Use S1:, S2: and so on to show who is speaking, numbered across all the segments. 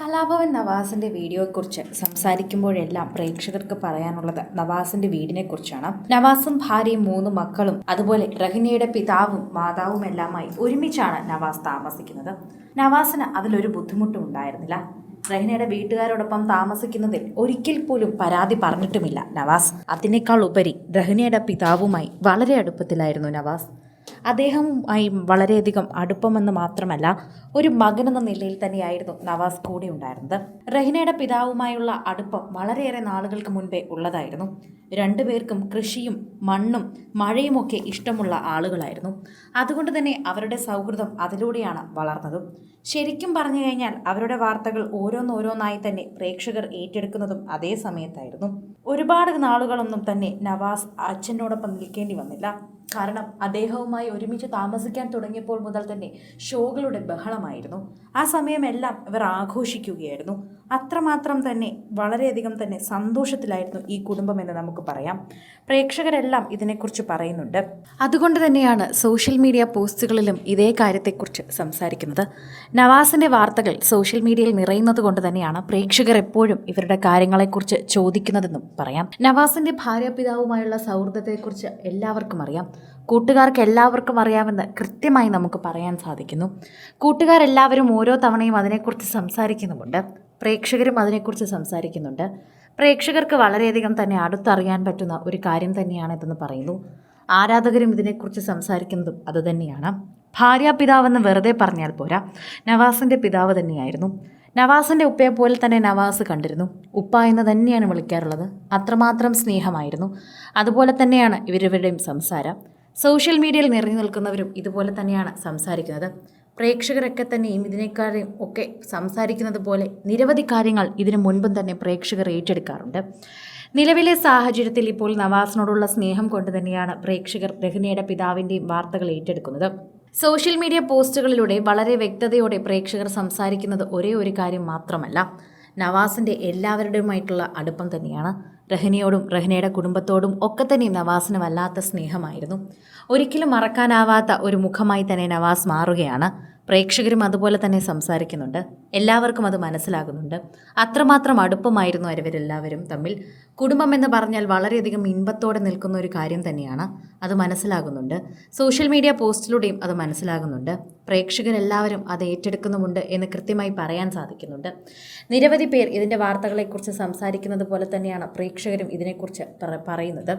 S1: കലാഭവൻ നവാസിന്റെ വീഡിയോയെക്കുറിച്ച് സംസാരിക്കുമ്പോഴെല്ലാം പ്രേക്ഷകർക്ക് പറയാനുള്ളത് നവാസിന്റെ വീടിനെക്കുറിച്ചാണ്. നവാസും ഭാര്യയും മൂന്ന് മക്കളും അതുപോലെ റഹിനയുടെ പിതാവും മാതാവും എല്ലാമായി ഒരുമിച്ചാണ് നവാസ് താമസിക്കുന്നത്. നവാസിന് അതിലൊരു ബുദ്ധിമുട്ടും ഉണ്ടായിരുന്നില്ല. റഹിനയുടെ വീട്ടുകാരോടൊപ്പം താമസിക്കുന്നതിൽ ഒരിക്കൽ പോലും പരാതി പറഞ്ഞിട്ടുമില്ല നവാസ്. അതിനേക്കാൾ ഉപരി റഹിനയുടെ പിതാവുമായി വളരെ അടുപ്പത്തിലായിരുന്നു നവാസ്. അദ്ദേഹവുമായി വളരെയധികം അടുപ്പമെന്ന് മാത്രമല്ല ഒരു മകനെന്ന നിലയിൽ തന്നെയായിരുന്നു നവാസ് കൂടെ ഉണ്ടായിരുന്നത്. റഹിനയുടെ പിതാവുമായുള്ള അടുപ്പം വളരെയേറെ നാളുകൾക്ക് മുൻപേ ഉള്ളതായിരുന്നു. രണ്ടുപേർക്കും കൃഷിയും മണ്ണും മഴയുമൊക്കെ ഇഷ്ടമുള്ള ആളുകളായിരുന്നു. അതുകൊണ്ട് തന്നെ അവരുടെ സൗഹൃദം അതിലൂടെയാണ് വളർന്നതും. ശരിക്കും പറഞ്ഞു കഴിഞ്ഞാൽ അവരുടെ വാർത്തകൾ ഓരോന്നോരോന്നായി തന്നെ പ്രേക്ഷകർ ഏറ്റെടുക്കുന്നതും അതേ സമയത്തായിരുന്നു. ഒരുപാട് നാളുകളൊന്നും തന്നെ നവാസ് അച്ഛനോടൊപ്പം നിൽക്കേണ്ടി വന്നില്ല. കാരണം അദ്ദേഹവുമായി ഒരുമിച്ച് താമസിക്കാൻ തുടങ്ങിയപ്പോൾ മുതൽ തന്നെ ഷോകളുടെ ബഹളമായിരുന്നു. ആ സമയമെല്ലാം ഇവർ ആഘോഷിക്കുകയായിരുന്നു. അത്രമാത്രം തന്നെ വളരെയധികം തന്നെ സന്തോഷത്തിലായിരുന്നു ഈ കുടുംബം എന്ന് നമുക്ക് പറയാം. പ്രേക്ഷകരെല്ലാം ഇതിനെക്കുറിച്ച് പറയുന്നുണ്ട്. അതുകൊണ്ട് തന്നെയാണ് സോഷ്യൽ മീഡിയ പോസ്റ്റുകളിലും ഇതേ കാര്യത്തെക്കുറിച്ച് സംസാരിക്കുന്നത്. നവാസിന്റെ വാർത്തകൾ സോഷ്യൽ മീഡിയയിൽ നിറയുന്നത് കൊണ്ട് തന്നെയാണ് പ്രേക്ഷകർ എപ്പോഴും ഇവരുടെ കാര്യങ്ങളെക്കുറിച്ച് ചോദിക്കുന്നതെന്നും പറയാം. നവാസിന്റെ ഭാര്യ പിതാവുമായുള്ള സൗഹൃദത്തെക്കുറിച്ച് എല്ലാവർക്കും അറിയാം. കൂട്ടുകാർക്ക് എല്ലാവർക്കും അറിയാമെന്ന് കൃത്യമായി നമുക്ക് പറയാൻ സാധിക്കുന്നു. കൂട്ടുകാരെല്ലാവരും ഓരോ തവണയും അതിനെക്കുറിച്ച് സംസാരിക്കുന്നുമുണ്ട്. പ്രേക്ഷകരും അതിനെക്കുറിച്ച് സംസാരിക്കുന്നുണ്ട്. പ്രേക്ഷകർക്ക് വളരെയധികം തന്നെ അടുത്തറിയാൻ പറ്റുന്ന ഒരു കാര്യം തന്നെയാണ് ഇതെന്ന് പറയുന്നു. ആരാധകരും ഇതിനെക്കുറിച്ച് സംസാരിക്കുന്നതും അതുതന്നെയാണ് ഭാര്യാപിതാവെന്ന് വെറുതെ പറഞ്ഞാൽ പോരാ. നവാസിന്റെ പിതാവ് തന്നെയായിരുന്നു. നവാസിന്റെ ഉപ്പയെ പോലെ തന്നെ നവാസ് കണ്ടിരുന്നു. ഉപ്പ എന്ന് തന്നെയാണ് വിളിക്കാറുള്ളത്. അത്രമാത്രം സ്നേഹമായിരുന്നു. അതുപോലെ തന്നെയാണ് ഇവരിവരുടെയും സംസാരം. സോഷ്യൽ മീഡിയയിൽ നിറഞ്ഞു നിൽക്കുന്നവരും ഇതുപോലെ തന്നെയാണ് സംസാരിക്കുന്നത്. പ്രേക്ഷകരൊക്കെ തന്നെയും ഇതിനേക്കാളും ഒക്കെ സംസാരിക്കുന്നത് പോലെ നിരവധി കാര്യങ്ങൾ ഇതിനു മുൻപും തന്നെ പ്രേക്ഷകർ ഏറ്റെടുക്കാറുണ്ട്. നിലവിലെ സാഹചര്യത്തിൽ ഇപ്പോൾ നവാസിനോടുള്ള സ്നേഹം കൊണ്ട് തന്നെയാണ് പ്രേക്ഷകർ രഹ്നയുടെ പിതാവിന്റെയും വാർത്തകൾ ഏറ്റെടുക്കുന്നത്. സോഷ്യൽ മീഡിയ പോസ്റ്റുകളിലൂടെ വളരെ വ്യക്തതയോടെ പ്രേക്ഷകർ സംസാരിക്കുന്നത് ഒരേ ഒരു കാര്യം മാത്രമല്ല. നവാസിന്റെ എല്ലാവരുടെയുമായിട്ടുള്ള അടുപ്പം തന്നെയാണ്. റഹ്നയോടും റഹ്നയുടെ കുടുംബത്തോടും ഒക്കെ തന്നെയും നവാസിന് വല്ലാത്ത സ്നേഹമായിരുന്നു. ഒരിക്കലും മറക്കാനാവാത്ത ഒരു മുഖമായി തന്നെ നവാസ് മാറുകയാണ്. പ്രേക്ഷകരും അതുപോലെ തന്നെ സംസാരിക്കുന്നുണ്ട്. എല്ലാവർക്കും അത് മനസ്സിലാകുന്നുണ്ട്. അത്രമാത്രം അടുപ്പമായിരുന്നു അവരെല്ലാവരും തമ്മിൽ. കുടുംബം എന്ന് പറഞ്ഞാൽ വളരെയധികം ഇൻപത്തോടെ നിൽക്കുന്ന ഒരു കാര്യം തന്നെയാണ്. അത് മനസ്സിലാകുന്നുണ്ട്. സോഷ്യൽ മീഡിയ പോസ്റ്റിലൂടെയും അത് മനസ്സിലാകുന്നുണ്ട്. പ്രേക്ഷകരെല്ലാവരും അത് ഏറ്റെടുക്കുന്നുമുണ്ട് എന്ന് കൃത്യമായി പറയാൻ സാധിക്കുന്നുണ്ട്. നിരവധി പേർ ഇതിന്റെ വാർത്തകളെക്കുറിച്ച് സംസാരിക്കുന്നത് പോലെ തന്നെയാണ് പ്രേക്ഷകരും ഇതിനെക്കുറിച്ച് പറ- പറയുന്നത്.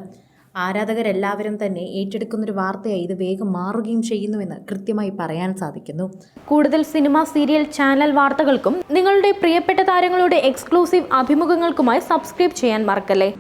S1: ആരാധകരെല്ലാവരും തന്നെ ഏറ്റെടുക്കുന്നൊരു വാർത്തയായി ഇത് വേഗം മാറുകയും ചെയ്യുന്നുവെന്ന് കൃത്യമായി പറയാൻ സാധിക്കുന്നു.
S2: കൂടുതൽ സിനിമ സീരിയൽ ചാനൽ വാർത്തകൾക്കും നിങ്ങളുടെ പ്രിയപ്പെട്ട താരങ്ങളുടെ എക്സ്ക്ലൂസീവ് അഭിമുഖങ്ങൾക്കുമായി സബ്സ്ക്രൈബ് ചെയ്യാൻ മറക്കല്ലേ?